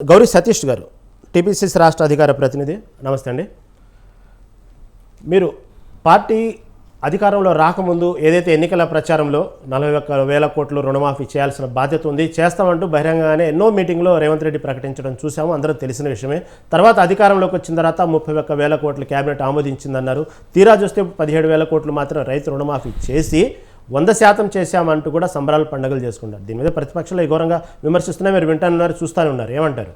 గౌరీ సతీష్ గారు టీపీసీసీ రాష్ట్ర అధికార ప్రతినిధి నమస్తే అండి. మీరు పార్టీ అధికారంలో రాకముందు ఏదైతే ఎన్నికల ప్రచారంలో నలభై ఒక్క వేల కోట్లు రుణమాఫీ చేయాల్సిన బాధ్యత ఉంది చేస్తామంటూ బహిరంగంగానే ఎన్నో మీటింగ్లో రేవంత్ రెడ్డి ప్రకటించడం చూసాము అందరూ తెలిసిన విషయమే. తర్వాత అధికారంలోకి వచ్చిన తర్వాత ముప్పై ఒక్క వేల కోట్లు కేబినెట్ ఆమోదించిందన్నారు. తీరా చూస్తే పదిహేడు వేల కోట్లు మాత్రం రైతు రుణమాఫీ చేసి వంద శాతం చేశామంటూ కూడా సంబరాలు పండుగలు చేసుకుంటారు. దీని మీద ప్రతిపక్షాలు ఘోరంగా విమర్శిస్తున్నా మీరు వింటానున్నారు చూస్తూనే ఉన్నారు. ఏమంటారు?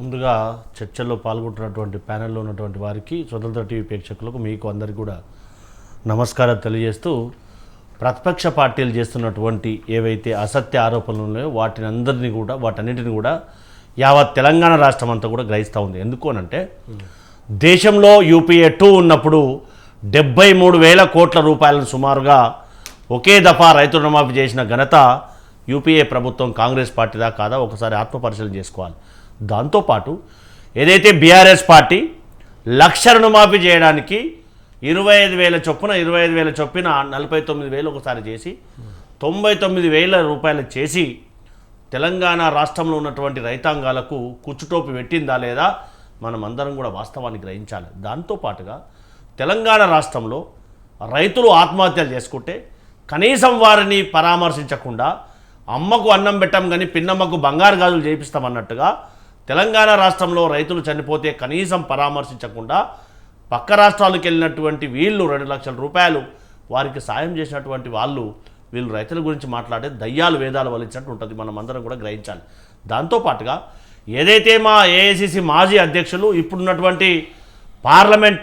ముందుగా చర్చల్లో పాల్గొంటున్నటువంటి ప్యానెల్లో ఉన్నటువంటి వారికి స్వతంత్ర టీవీ ప్రేక్షకులకు మీకు అందరికీ కూడా నమస్కారం తెలియజేస్తూ ప్రతిపక్ష పార్టీలు చేస్తున్నటువంటి ఏవైతే అసత్య ఆరోపణలు ఉన్నాయో వాటిని అందరినీ కూడా వాటన్నిటిని కూడా యావత్ తెలంగాణ రాష్ట్రం అంతా కూడా గ్రహిస్తూ ఉంది. ఎందుకు అనంటే దేశంలో యూపీఏ టూ ఉన్నప్పుడు డెబ్బై మూడు వేల కోట్ల రూపాయలను సుమారుగా ఒకే దఫా రైతు రుణమాఫీ చేసిన ఘనత యూపీఏ ప్రభుత్వం కాంగ్రెస్ పార్టీదా కాదా? ఒకసారి ఆత్మపరిశీలన చేసుకోవాలి. దాంతోపాటు ఏదైతే బీఆర్ఎస్ పార్టీ లక్ష రుణమాఫీ చేయడానికి ఇరవై ఐదు వేల చొప్పున ఇరవై ఐదు వేల చొప్పున నలభై తొమ్మిది వేలు ఒకసారి చేసి తొంభై తొమ్మిది వేల రూపాయలు చేసి తెలంగాణ రాష్ట్రంలో ఉన్నటువంటి రైతాంగాలకు కుచ్చుటోపి పెట్టిందా లేదా మనం అందరం కూడా వాస్తవాన్ని గ్రహించాలి. దాంతోపాటుగా తెలంగాణ రాష్ట్రంలో రైతులు ఆత్మహత్యలు చేసుకుంటే కనీసం వారిని పరామర్శించకుండా అమ్మకు అన్నం పెట్టం కానీ పిన్నమ్మకు బంగారు గాజులు చేపిస్తామన్నట్టుగా తెలంగాణ రాష్ట్రంలో రైతులు చనిపోతే కనీసం పరామర్శించకుండా పక్క రాష్ట్రాలకు వెళ్ళినటువంటి వీళ్ళు రెండు లక్షల రూపాయలు వారికి సాయం చేసినటువంటి వాళ్ళు వీళ్ళు రైతుల గురించి మాట్లాడే దయ్యాలు వేదాలు వలించినట్టు ఉంటుంది. మనం అందరం కూడా గ్రహించాలి. దాంతోపాటుగా ఏదైతే మా ఏఐసిసి మాజీ అధ్యక్షులు ఇప్పుడున్నటువంటి పార్లమెంట్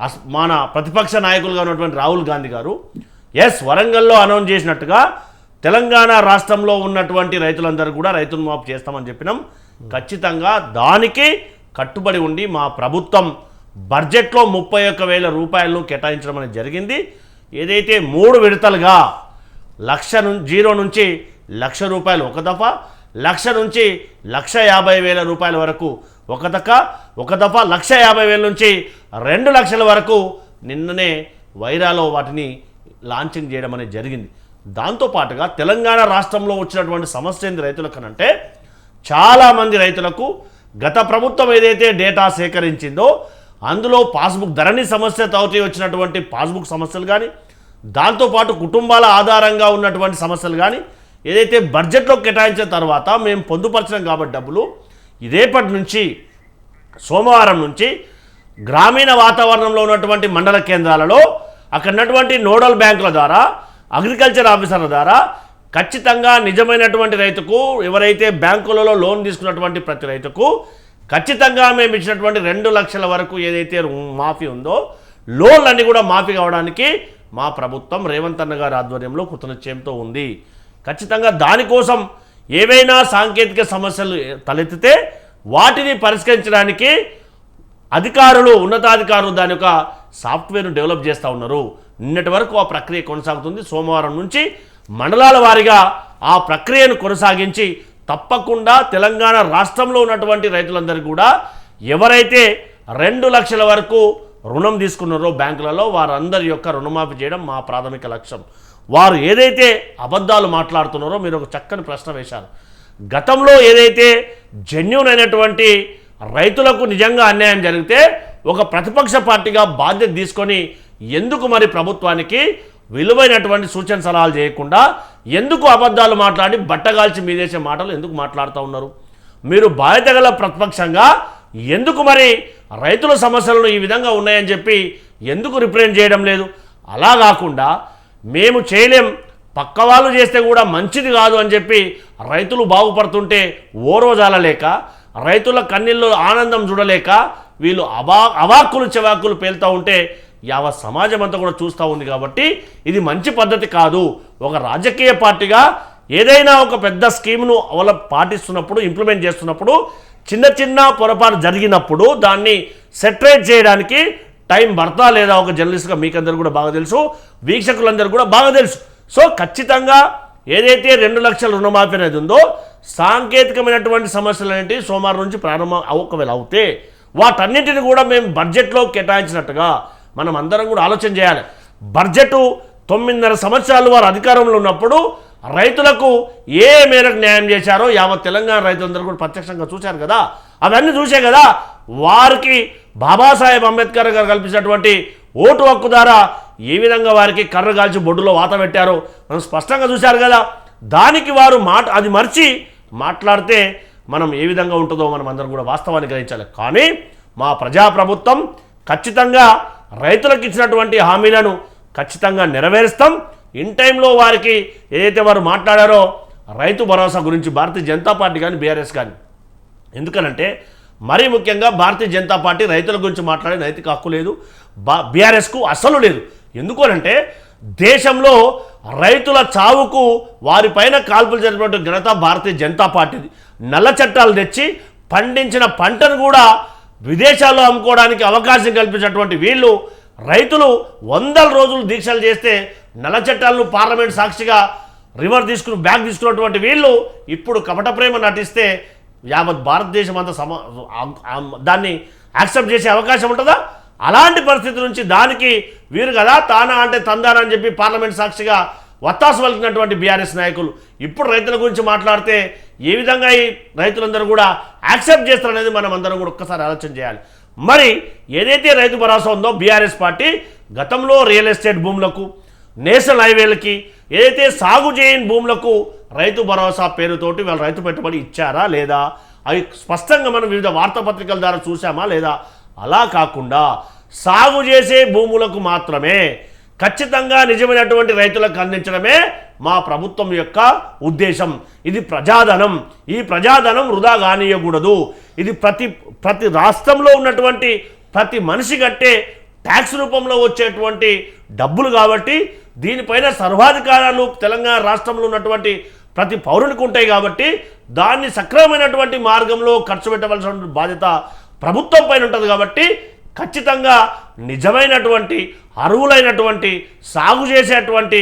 అస్- మన ప్రతిపక్ష నాయకులుగా ఉన్నటువంటి రాహుల్ గాంధీ గారు ఎస్ వరంగల్లో అనౌన్స్ చేసినట్టుగా తెలంగాణ రాష్ట్రంలో ఉన్నటువంటి రైతులందరూ కూడా రైతులు మాపు చేస్తామని చెప్పినాం. ఖచ్చితంగా దానికి కట్టుబడి ఉండి మా ప్రభుత్వం బడ్జెట్లో ముప్పై ఒక్క వేల రూపాయలను కేటాయించడం అనేది జరిగింది. ఏదైతే మూడు విడతలుగా లక్ష ను జీరో నుంచి లక్ష రూపాయలు ఒక దఫా లక్ష నుంచి లక్ష యాభై వేల రూపాయల వరకు ఒక దక్క ఒక దఫా లక్ష యాభై వేల నుంచి రెండు లక్షల వరకు నిన్ననే వైరాలో వాటిని లాంచింగ్ చేయడం అనేది జరిగింది. దాంతోపాటుగా తెలంగాణ రాష్ట్రంలో వచ్చినటువంటి సమస్య ఏంది రైతులకనంటే చాలామంది రైతులకు గత ప్రభుత్వం ఏదైతే డేటా సేకరించిందో అందులో పాస్బుక్ ధరణి సమస్య తోటి వచ్చినటువంటి పాస్బుక్ సమస్యలు కానీ దాంతోపాటు కుటుంబాల ఆధారంగా ఉన్నటువంటి సమస్యలు కానీ ఏదైతే బడ్జెట్లో కేటాయించిన తర్వాత మేము పొందుపరచినాం కాబట్టి డబ్బులు ఇదేపటి నుంచి సోమవారం నుంచి గ్రామీణ వాతావరణంలో ఉన్నటువంటి మండల కేంద్రాలలో అక్కడ ఉన్నటువంటి నోడల్ బ్యాంకుల ద్వారా అగ్రికల్చర్ ఆఫీసర్ల ద్వారా ఖచ్చితంగా నిజమైనటువంటి రైతుకు ఎవరైతే బ్యాంకులలో లోన్ తీసుకున్నటువంటి ప్రతి రైతుకు ఖచ్చితంగా మేము ఇచ్చినటువంటి రెండు లక్షల వరకు ఏదైతే రు- మాఫీ ఉందో లోన్లన్నీ కూడా మాఫీ కావడానికి మా ప్రభుత్వం రేవంత్ అన్న గారి ఆధ్వర్యంలో కృతనిశ్చయంతో ఉంది. ఖచ్చితంగా దానికోసం ఏవైనా సాంకేతిక సమస్యలు తలెత్తితే వాటిని పరిష్కరించడానికి అధికారులు ఉన్నతాధికారులు దాని యొక్క సాఫ్ట్వేర్ను డెవలప్ చేస్తూ ఉన్నారు. నిన్నటి వరకు ఆ ప్రక్రియ కొనసాగుతుంది. సోమవారం నుంచి మండలాల వారీగా ఆ ప్రక్రియను కొనసాగించి తప్పకుండా తెలంగాణ రాష్ట్రంలో ఉన్నటువంటి రైతులందరికీ కూడా ఎవరైతే రెండు లక్షల వరకు రుణం తీసుకున్నారో బ్యాంకులలో వారందరి యొక్క రుణమాఫీ చేయడం మా ప్రాథమిక లక్ష్యం. వారు ఏదైతే అబద్ధాలు మాట్లాడుతున్నారో మీరు ఒక చక్కని ప్రశ్న వేశారు. గతంలో ఏదైతే జెన్యున్ అయినటువంటి రైతులకు నిజంగా అన్యాయం జరిగితే ఒక ప్రతిపక్ష పార్టీగా బాధ్యత తీసుకొని ఎందుకు మరి ప్రభుత్వానికి విలువైనటువంటి సూచన సలహాలు చేయకుండా ఎందుకు అబద్ధాలు మాట్లాడి బట్టగాల్చి మీదేసే మాటలు ఎందుకు మాట్లాడుతూ ఉన్నారు? మీరు బాధ్యత గల ప్రతిపక్షంగా ఎందుకు మరి రైతుల సమస్యలను ఈ విధంగా ఉన్నాయని చెప్పి ఎందుకు రిప్రజెంట్ చేయడం లేదు? అలా కాకుండా మేము చేయలేం పక్క వాళ్ళు చేస్తే కూడా మంచిది కాదు అని చెప్పి రైతులు బాగుపడుతుంటే ఓరోజాలలేక రైతుల కన్నీళ్ళు ఆనందం చూడలేక వీళ్ళు అబా అవాక్కులు చెవాక్కులు పేలుతూ ఉంటే యావ సమాజం అంతా కూడా చూస్తూ ఉంది కాబట్టి ఇది మంచి పద్ధతి కాదు. ఒక రాజకీయ పార్టీగా ఏదైనా ఒక పెద్ద స్కీమ్ను అవల పాటిస్తున్నప్పుడు ఇంప్లిమెంట్ చేస్తున్నప్పుడు చిన్న చిన్న పొరపాటు జరిగినప్పుడు దాన్ని సెటరేట్ చేయడానికి టైం పడతా లేదా ఒక జర్నలిస్ట్గా మీకందరూ కూడా బాగా తెలుసు వీక్షకులందరూ కూడా బాగా తెలుసు. సో ఖచ్చితంగా ఏదైతే రెండు లక్షల రుణమాఫీ అనేది ఉందో సాంకేతికమైనటువంటి సమస్యలు అనేవి సోమవారం నుంచి ప్రారంభం ఒకవేళ అవుతే వాటన్నిటిని కూడా మేము బడ్జెట్లో కేటాయించినట్టుగా మనం అందరం కూడా ఆలోచన చేయాలి. బడ్జెటు తొమ్మిదిన్నర సంవత్సరాలు వారు అధికారంలో ఉన్నప్పుడు రైతులకు ఏ మేరకు న్యాయం చేశారో యావత్ తెలంగాణ రైతులందరూ కూడా ప్రత్యక్షంగా చూశారు కదా. అవన్నీ చూసే కదా వారికి బాబాసాహెబ్ అంబేద్కర్ గారు కల్పించినటువంటి ఓటు హక్కు ద్వారా ఏ విధంగా వారికి కర్ర కాల్చి బొడ్డులో వాత పెట్టారో మనం స్పష్టంగా చూశారు కదా. దానికి వారు మాట అది మర్చి మాట్లాడితే మనం ఏ విధంగా ఉంటుందో మనం అందరం కూడా వాస్తవాన్ని గ్రహించాలి. కానీ మా ప్రజాప్రభుత్వం ఖచ్చితంగా రైతులకు ఇచ్చినటువంటి హామీలను ఖచ్చితంగా నెరవేరుస్తాం. ఇన్ టైంలో వారికి ఏదైతే వారు మాట్లాడారో రైతు భరోసా గురించి భారతీయ జనతా పార్టీ కానీ బీఆర్ఎస్ కానీ. ఎందుకనంటే మరీ ముఖ్యంగా భారతీయ జనతా పార్టీ రైతుల గురించి మాట్లాడే నైతిక హక్కు లేదు. బా బీఆర్ఎస్కు అస్సలు లేదు. ఎందుకనంటే దేశంలో రైతుల చావుకు వారిపైన కాల్పులు జరిపినటువంటి ఘనత భారతీయ జనతా పార్టీది. నల్ల చట్టాలు తెచ్చి పండించిన పంటను కూడా విదేశాల్లో అమ్ముకోవడానికి అవకాశం కల్పించినటువంటి వీళ్ళు రైతులు వందల రోజులు దీక్షలు చేస్తే నల్ల చట్టాలను పార్లమెంట్ సాక్షిగా రివర్ తీసుకుని బ్యాగ్ తీసుకున్నటువంటి వీళ్ళు ఇప్పుడు కపట ప్రేమ నటిస్తే యావత్ భారతదేశం అంతా సమ దాన్ని యాక్సెప్ట్ చేసే అవకాశం ఉంటుందా? అలాంటి పరిస్థితి నుంచి దానికి వీరు కదా తానా అంటే తందానా అని చెప్పి పార్లమెంట్ సాక్షిగా వత్తాసు పలికినటువంటి బీఆర్ఎస్ నాయకులు. ఇప్పుడు రైతుల గురించి మాట్లాడితే ఏ విధంగా ఈ రైతులందరూ కూడా యాక్సెప్ట్ చేస్తారనేది మనం అందరం కూడా ఒక్కసారి ఆలోచన చేయాలి. మరి ఏదైతే రైతు భరోసా ఉందో బీఆర్ఎస్ పార్టీ గతంలో రియల్ ఎస్టేట్ భూములకు నేషనల్ హైవేలకి ఏదైతే సాగు చేయని భూములకు రైతు భరోసా పేరుతోటి వాళ్ళు రైతు పెట్టుబడి ఇచ్చారా లేదా? అవి స్పష్టంగా మనం వివిధ వార్తాపత్రికల ద్వారా చూసామా లేదా? అలా కాకుండా సాగు చేసే భూములకు మాత్రమే ఖచ్చితంగా నిజమైనటువంటి రైతులకు అందించడమే మా ప్రభుత్వం యొక్క ఉద్దేశం. ఇది ప్రజాధనం. ఈ ప్రజాధనం వృధా కానీయకూడదు. ఇది ప్రతి ప్రతి రాష్ట్రంలో ఉన్నటువంటి ప్రతి మనిషి కట్టే ట్యాక్స్ రూపంలో వచ్చేటువంటి డబ్బులు కాబట్టి దీనిపైన సర్వాధికారాలు తెలంగాణ రాష్ట్రంలో ఉన్నటువంటి ప్రతి పౌరునికి ఉంటాయి కాబట్టి దాన్ని సక్రమమైనటువంటి మార్గంలో ఖర్చు పెట్టవలసిన బాధ్యత ప్రభుత్వం పైన ఉంటుంది కాబట్టి ఖచ్చితంగా నిజమైనటువంటి అరువులైనటువంటి సాగు చేసేటువంటి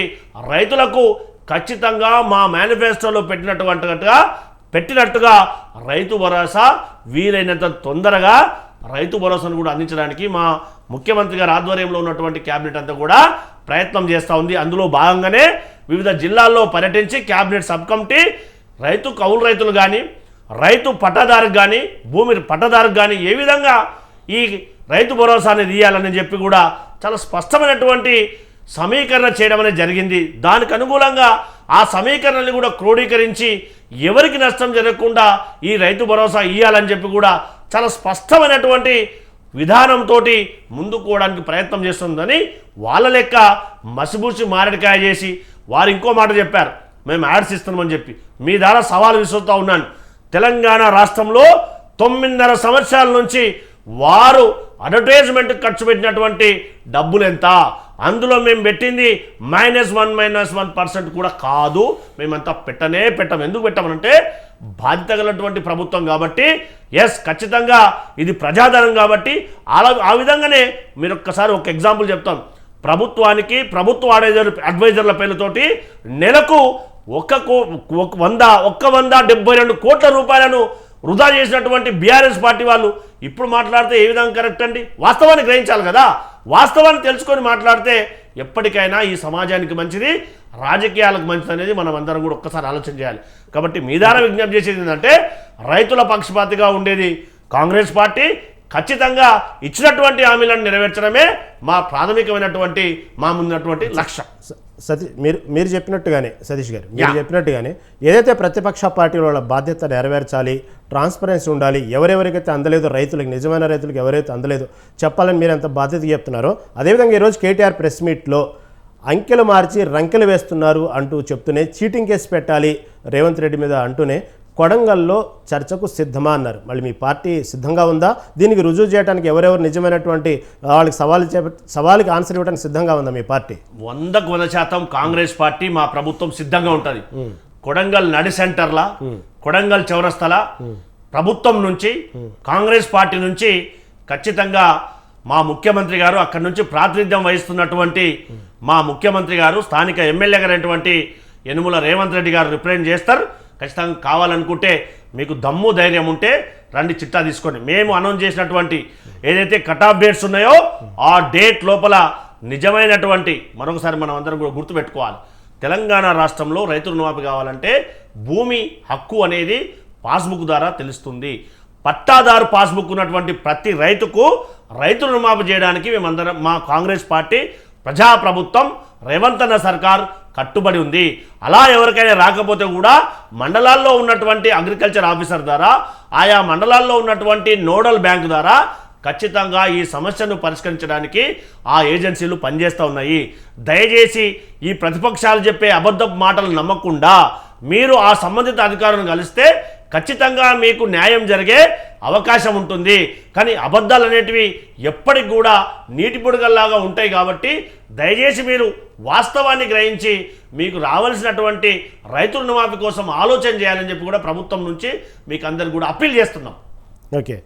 రైతులకు ఖచ్చితంగా మా మేనిఫెస్టోలో పెట్టినటువంటిగా పెట్టినట్టుగా రైతు భరోసా వీలైనంత తొందరగా రైతు భరోసాను కూడా అందించడానికి మా ముఖ్యమంత్రి గారి ఆధ్వర్యంలో ఉన్నటువంటి క్యాబినెట్ అంతా కూడా ప్రయత్నం చేస్తూ ఉంది. అందులో భాగంగానే వివిధ జిల్లాల్లో పర్యటించి క్యాబినెట్ సబ్ కమిటీ రైతు కౌలు రైతులు కానీ రైతు పట్టదారుకు కానీ భూమి పట్టదారుకు కానీ ఏ విధంగా ఈ రైతు భరోసాని తీయాలని చెప్పి కూడా చాలా స్పష్టమైనటువంటి సమీకరణ చేయడం అనేది జరిగింది. దానికి అనుకూలంగా ఆ సమీకరణని కూడా క్రోడీకరించి ఎవరికి నష్టం జరగకుండా ఈ రైతు భరోసా ఇవ్వాలని చెప్పి కూడా చాలా స్పష్టమైనటువంటి విధానంతో ముందుకోవడానికి ప్రయత్నం చేస్తుందని వాళ్ళ లెక్క మసిబూసి మారడికాయ చేసి వారు ఇంకో మాట చెప్పారు. మేము యాడ్స్ ఇస్తున్నామని చెప్పి. మీ ద్వారా సవాల్ విసురుతూ ఉన్నాను. తెలంగాణ రాష్ట్రంలో తొమ్మిదిన్నర సంవత్సరాల నుంచి వారు అడ్వర్టైజ్మెంట్ ఖర్చు పెట్టినటువంటి డబ్బులు ఎంత? అందులో మేము పెట్టింది minus one minus one percent కూడా కాదు. మేమంతా పెట్టనే పెట్టం. ఎందుకు పెట్టామనంటే బాధ్యత గలటువంటి ప్రభుత్వం కాబట్టి ఎస్ ఖచ్చితంగా ఇది ప్రజాధనం కాబట్టి అలా ఆ విధంగానే మీరు ఒక్కసారి ఒక ఎగ్జాంపుల్ చెప్తాం. ప్రభుత్వానికి ప్రభుత్వ అడ్వైజర్ అడ్వైజర్ల పేర్లతోటి నెలకు ఒక్క కో- ఒక వంద ఒక్క వంద డెబ్బై రెండు కోట్ల రూపాయలను వృధా చేసినటువంటి బీఆర్ఎస్ పార్టీ వాళ్ళు ఇప్పుడు మాట్లాడితే ఏ విధంగా కరెక్ట్ అండి? వాస్తవాన్ని గ్రహించాలి కదా. వాస్తవాన్ని తెలుసుకొని మాట్లాడితే ఎప్పటికైనా ఈ సమాజానికి మంచిది రాజకీయాలకు మంచిది అనేది మనం అందరం కూడా ఒక్కసారి ఆలోచన చేయాలి. కాబట్టి మీ ద్వారా విజ్ఞప్తి చేసేది ఏంటంటే రైతుల పక్షపాతిగా ఉండేది కాంగ్రెస్ పార్టీ ఖచ్చితంగా ఇచ్చినటువంటి హామీలను నెరవేర్చడమే మా ప్రాథమికమైనటువంటి మా ముందున్నటువంటి లక్ష్యం సతీ మీరు మీరు చెప్పినట్టుగానే సతీష్ గారు మీరు. చెప్పినట్టుగానే ఏదైతే ప్రతిపక్ష పార్టీల వాళ్ళ బాధ్యత నెరవేర్చాలి ట్రాన్స్పరెన్సీ ఉండాలి ఎవరెవరికైతే అందలేదో రైతులకు నిజమైన రైతులకు ఎవరైతే అందలేదో చెప్పాలని మీరు ఎంత బాధ్యత చెప్తున్నారో అదేవిధంగా ఈరోజు కేటీఆర్ ప్రెస్ మీట్లో అంకెలు మార్చి రంకెలు వేస్తున్నారు అంటూ చెప్తూనే చీటింగ్ కేసు పెట్టాలి రేవంత్ రెడ్డి మీద అంటూనే కొడంగల్లో చర్చకు సిద్ధమా అన్నారు. మళ్ళీ మీ పార్టీ సిద్ధంగా ఉందా? దీనికి రుజువు చేయడానికి ఎవరెవరు నిజమైనటువంటి వాళ్ళకి సవాలు చేప సవాలుకి ఆన్సర్ ఇవ్వడానికి సిద్ధంగా ఉందా మీ పార్టీ? వందకు వంద శాతం కాంగ్రెస్ పార్టీ మా ప్రభుత్వం సిద్ధంగా ఉంటుంది. కొడంగల్ నడి సెంటర్లా కొడంగల్ చౌరస్తల ప్రభుత్వం నుంచి కాంగ్రెస్ పార్టీ నుంచి ఖచ్చితంగా మా ముఖ్యమంత్రి గారు అక్కడి నుంచి ప్రాతినిధ్యం వహిస్తున్నటువంటి మా ముఖ్యమంత్రి గారు స్థానిక ఎమ్మెల్యే గారైనటువంటి యనుమల రేవంత్ రెడ్డి గారు రిప్రజెంట్ చేస్తారు. ఖచ్చితంగా కావాలనుకుంటే మీకు దమ్ము ధైర్యం ఉంటే రండి చిట్టా తీసుకోండి. మేము అనౌన్స్ చేసినటువంటి ఏదైతే కట్ ఆఫ్ డేట్స్ ఉన్నాయో ఆ డేట్ లోపల నిజమైనటువంటి మరొకసారి మనం అందరం కూడా గుర్తుపెట్టుకోవాలి తెలంగాణ రాష్ట్రంలో రైతు రుణమాఫీ కావాలంటే భూమి హక్కు అనేది పాస్బుక్ ద్వారా తెలుస్తుంది. పట్టాదారు పాస్బుక్ ఉన్నటువంటి ప్రతి రైతుకు రైతు రుణమాఫీ చేయడానికి మేమందరం మా కాంగ్రెస్ పార్టీ ప్రజాప్రభుత్వం రేవంత్ అన్న సర్కార్ కట్టుబడి ఉంది. అలా ఎవరికైనా రాకపోతే కూడా మండలాల్లో ఉన్నటువంటి అగ్రికల్చర్ ఆఫీసర్ ద్వారా ఆయా మండలాల్లో ఉన్నటువంటి నోడల్ బ్యాంక్ ద్వారా ఖచ్చితంగా ఈ సమస్యను పరిష్కరించడానికి ఆ ఏజెన్సీలు పనిచేస్తూ ఉన్నాయి. దయచేసి ఈ ప్రతిపక్షాలు చెప్పే అబద్ధపు మాటలు నమ్మకుండా మీరు ఆ సంబంధిత అధికారులను కలిస్తే ఖచ్చితంగా మీకు న్యాయం జరిగే అవకాశం ఉంటుంది. కానీ అబద్ధాలు అనేటివి ఎప్పటికి కూడా నీటి పొడుగల్లాగా ఉంటాయి కాబట్టి దయచేసి మీరు వాస్తవాన్ని గ్రహించి మీకు రావాల్సినటువంటి రైతు రుణమాఫీ కోసం ఆలోచన చేయాలని చెప్పి కూడా ప్రభుత్వం నుంచి మీకు అందరు కూడా అప్పీల్ చేస్తున్నాం. ఓకే.